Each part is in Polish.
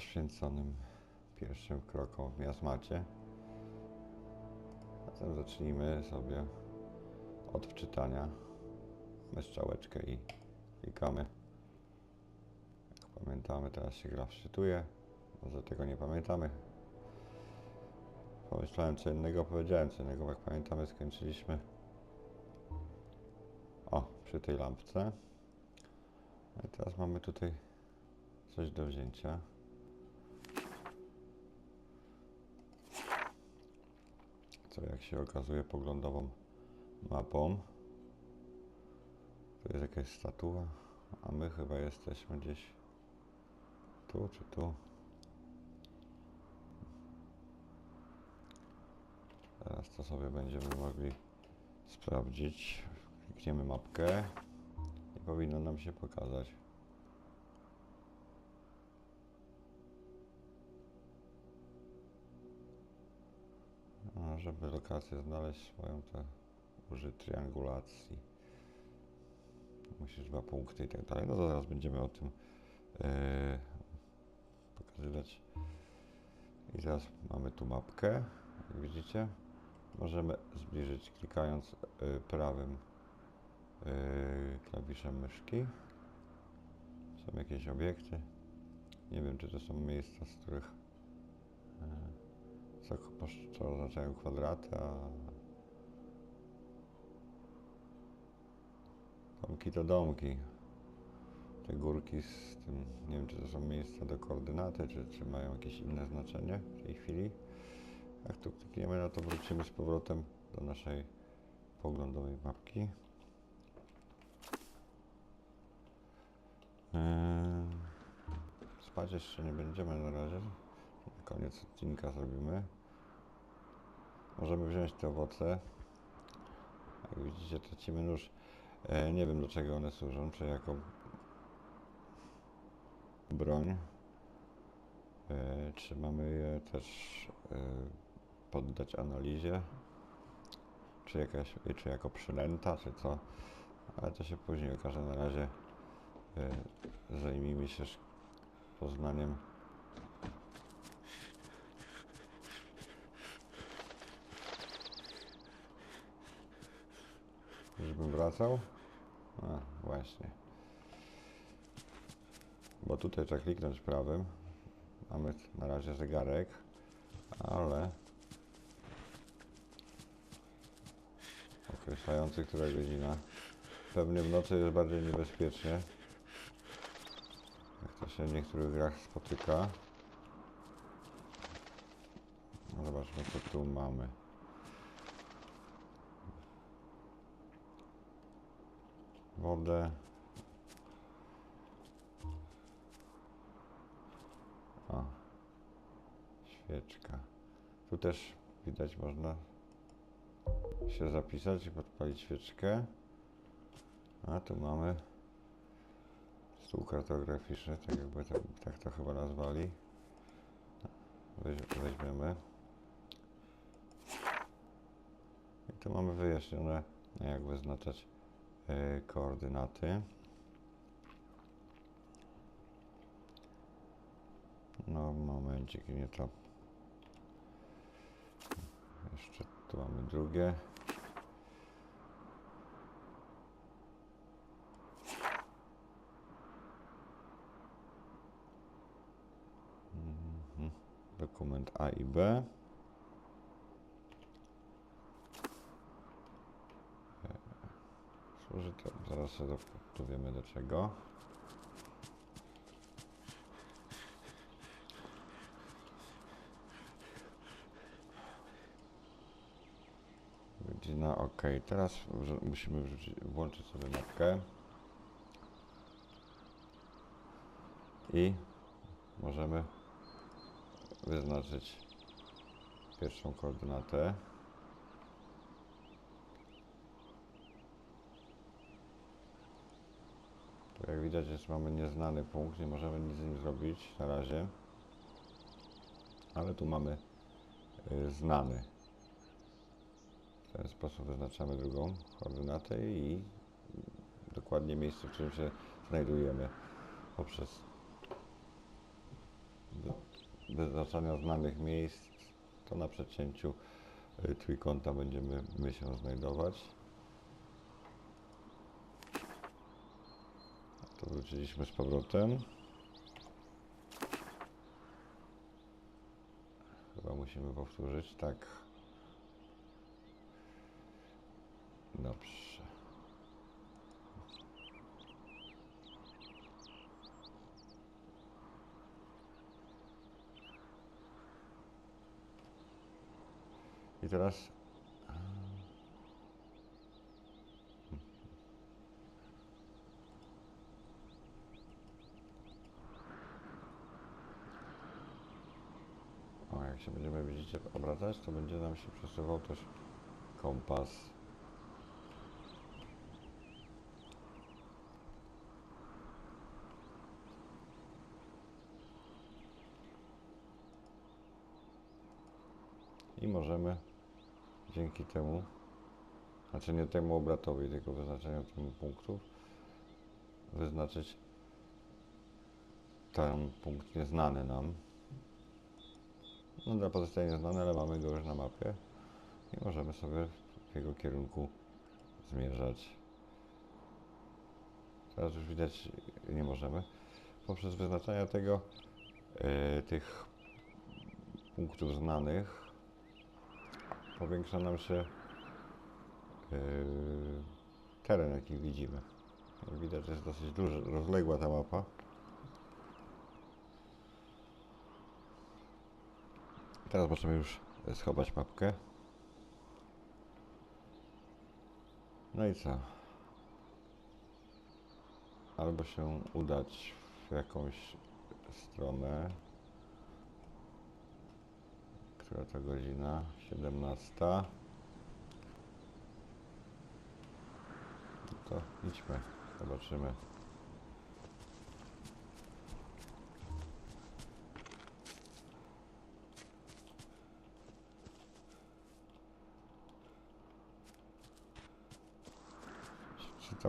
poświęconym pierwszym krokom w miasmacie. Zatem zacznijmy sobie od wczytania. Weź strzałeczkę i klikamy. Jak pamiętamy, teraz się gra wczytuje. Może tego nie pamiętamy. Pomyślałem co innego, powiedziałem co innego. Jak pamiętamy, skończyliśmy o, przy tej lampce. No I teraz mamy tutaj coś do wzięcia. Co jak się okazuje poglądową mapą. Tu jest jakaś statua, a my chyba jesteśmy gdzieś tu czy tu. Teraz to sobie będziemy mogli sprawdzić. Klikniemy mapkę i powinno nam się pokazać. Żeby lokację znaleźć swoją, to użyj triangulacji. Musisz dwa punkty i tak dalej. No to zaraz będziemy o tym e, pokazywać. I teraz mamy tu mapkę, jak widzicie. Możemy zbliżyć klikając y, prawym y, klawiszem myszki. Są jakieś obiekty. Nie wiem, czy to są miejsca, z których posz- co oznaczają kwadraty, a domki to domki. Te górki z tym, nie wiem, czy to są miejsca do koordynaty, czy, czy mają jakieś inne znaczenie w tej chwili. Jak tu klikniemy, no to wrócimy z powrotem do naszej poglądowej mapki. Yy, Spać jeszcze nie będziemy na razie. Na koniec odcinka zrobimy. Możemy wziąć te owoce. Jak widzicie, tracimy nóż. E, nie wiem do czego one służą, czy jako broń. E, czy mamy je też e, poddać analizie, czy, jakaś, czy jako przynęta, czy co, ale to się później okaże. Na razie zajmijmy się poznaniem Żebym wracał? A, właśnie. Bo tutaj trzeba kliknąć prawym. Mamy na razie zegarek, ale określający, która godzina. Pewnie w nocy jest bardziej niebezpiecznie. Jak to się w niektórych grach spotyka. Zobaczmy, co tu mamy. Wodę. O. Świeczka. Tu też widać można się zapisać i podpalić świeczkę. A tu mamy stół kartograficzny, tak jakby tak, tak to chyba nazwali. Weź, weźmiemy. I tu mamy wyjaśnione, jak wyznaczać koordynaty. No, momencik, nie to. Jeszcze tu mamy drugie. Mhm. Dokument A i B. E, Służy to, zaraz się do- dowiemy do czego. Godzina ok. Teraz musimy wrzucić, włączyć sobie mapkę. I możemy wyznaczyć pierwszą koordynatę. Jak widać jeszcze mamy nieznany punkt, nie możemy nic z nim zrobić na razie. Ale tu mamy y, znany. W ten sposób wyznaczamy drugą koordynatę i dokładnie miejsce, w którym się znajdujemy poprzez wy- wyznaczania znanych miejsc, to na przecięciu y, trójkąta będziemy my się znajdować. To wróciliśmy z powrotem. Chyba musimy powtórzyć, tak. Dobrze. I teraz. O, się będziemy, widzicie, obracać, to będzie nam się przesuwał też kompas. I możemy dzięki temu, znaczy nie temu obratowi, tylko wyznaczeniu temu punktów, wyznaczyć ten punkt nieznany nam. No dla pozostaje nieznany, ale mamy go już na mapie i możemy sobie w jego kierunku zmierzać. Teraz już widać nie możemy. Poprzez wyznaczania tego, e, tych punktów znanych powiększa nam się yy, teren, jaki widzimy. Jak widać, jest dosyć duży, rozległa ta mapa. Teraz możemy już schować mapkę. No i co? Albo się udać w jakąś stronę, która to godzina? 17. No to idźmy, zobaczymy.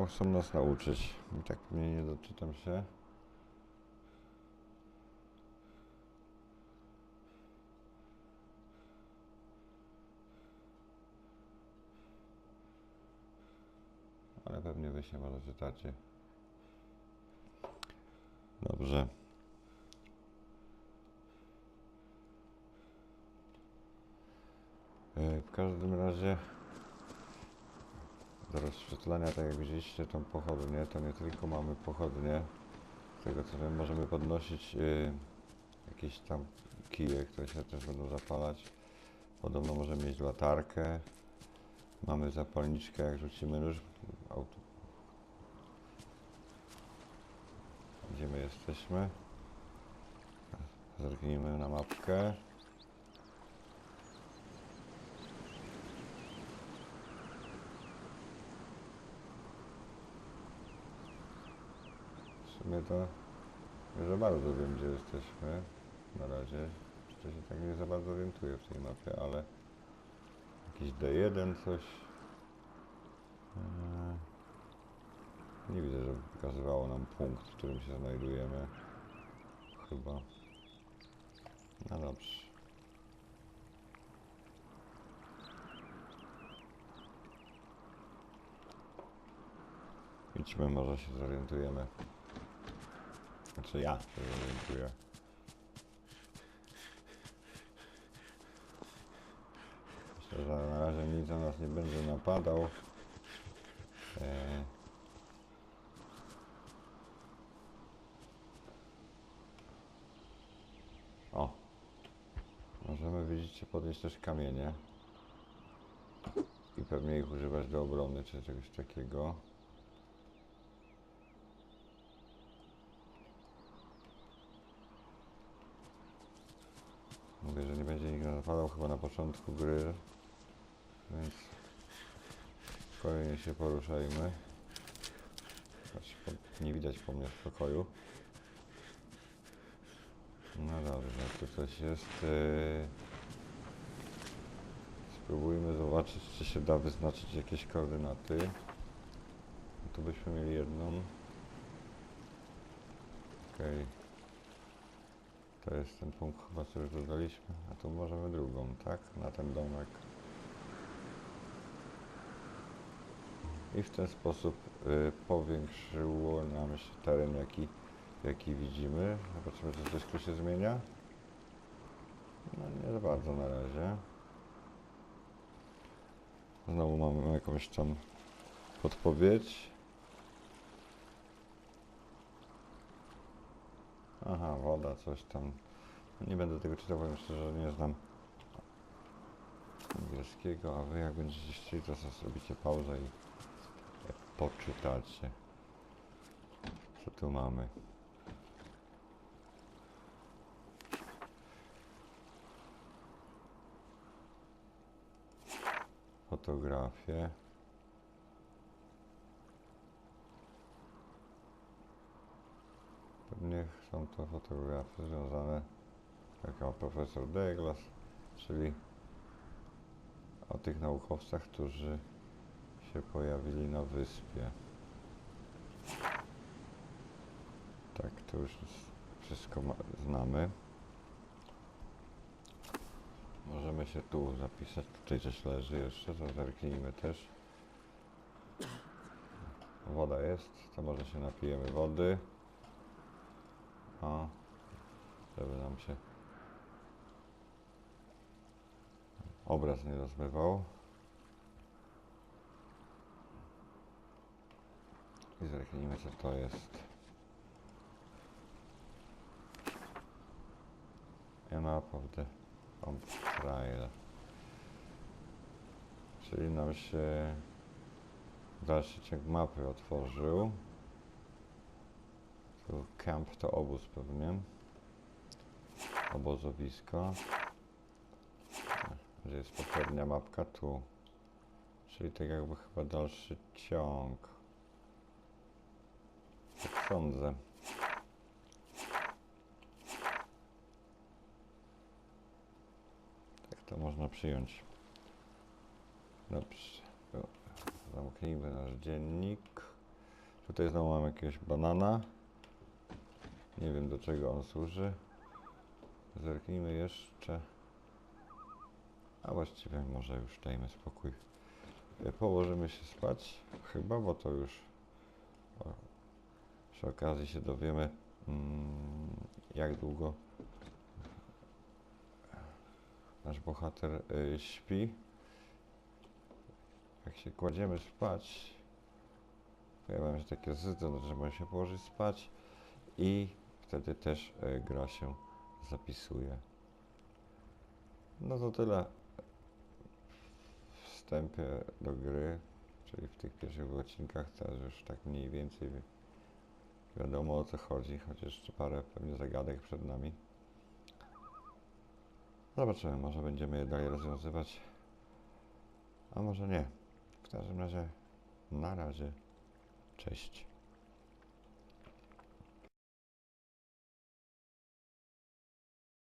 Tam chcą nas nauczyć? I tak pewnie nie doczytam się. Ale pewnie wy się może czytacie. Dobrze. E, W każdym razie do rozświetlania, tak jak widzieliście tą pochodnię, to nie tylko mamy pochodnię, z tego co wiem, możemy podnosić y, jakieś tam kije, które się też będą zapalać. Podobno możemy mieć latarkę. Mamy zapalniczkę, jak rzucimy nóż. Auto. Gdzie my jesteśmy? Zerknijmy na mapkę. W sumie to za bardzo wiem, gdzie jesteśmy. Na razie. Jeszcze się tak nie za bardzo orientuję w tej mapie, ale jakiś D1 coś. Eee, Nie widzę, żeby pokazywało nam punkt, w którym się znajdujemy. Chyba. No dobrze. Idźmy, może się zorientujemy. Znaczy ja zorientuję. Myślę, że na razie nic na nas nie będzie napadał. Eee. O! Możemy, widzicie, podnieść też kamienie. I pewnie ich używać do obrony, czy czegoś takiego. Mówię, że nie napadał chyba na początku gry, więc spokojnie się poruszajmy. Po- nie widać po mnie w pokoju. No dobrze, tu coś jest. Yy... Spróbujmy zobaczyć, czy się da wyznaczyć jakieś koordynaty. Tu byśmy mieli jedną. Okej. To jest ten punkt chyba, co już dodaliśmy. A tu możemy drugą, tak? Na ten domek. I w ten sposób y, powiększyło nam się teren, jaki, jaki widzimy. Zobaczymy, czy coś tu się zmienia. No nie za bardzo na razie. Znowu mamy jakąś tam podpowiedź. Aha, woda, coś tam. Nie będę tego czytał, powiem szczerze, że nie znam angielskiego, a wy jak będziecie chcieli, to sobie zrobicie pauzę i poczytacie. Co tu mamy? Fotografie. Pewnie są to fotografie związane, jak ma profesor Douglas, czyli o tych naukowcach, którzy się pojawili na wyspie. Tak, to już wszystko znamy. Możemy się tu zapisać, tutaj coś leży jeszcze, to zerknijmy też. Woda jest, to może się napijemy wody. O, żeby nam się obraz nie rozmywał. I zerknijmy co to jest. A map of the Camp Trail. Czyli nam się dalszy ciąg mapy otworzył. Camp to obóz pewnie. Obozowisko. Gdzie jest poprzednia mapka? Tu. Czyli tak jakby chyba dalszy ciąg. Tak sądzę. Tak to można przyjąć. Dobrze. Zamknijmy nasz dziennik. Tutaj znowu mam jakiegoś banana. Nie wiem do czego on służy. Zerknijmy jeszcze. A właściwie może już dajmy spokój. E, Położymy się spać, chyba, bo to już o, przy okazji się dowiemy, mm, jak długo nasz bohater y, śpi. Jak się kładziemy spać, pojawiają się takie znaczy, że możemy się położyć spać i wtedy też y, gra się zapisuje. No to tyle wstępie do gry, czyli w tych pierwszych odcinkach teraz już tak mniej więcej wi- wiadomo o co chodzi, chociaż jeszcze parę pewnie zagadek przed nami. Zobaczymy, może będziemy je dalej rozwiązywać, a może nie. W każdym razie, na razie, cześć.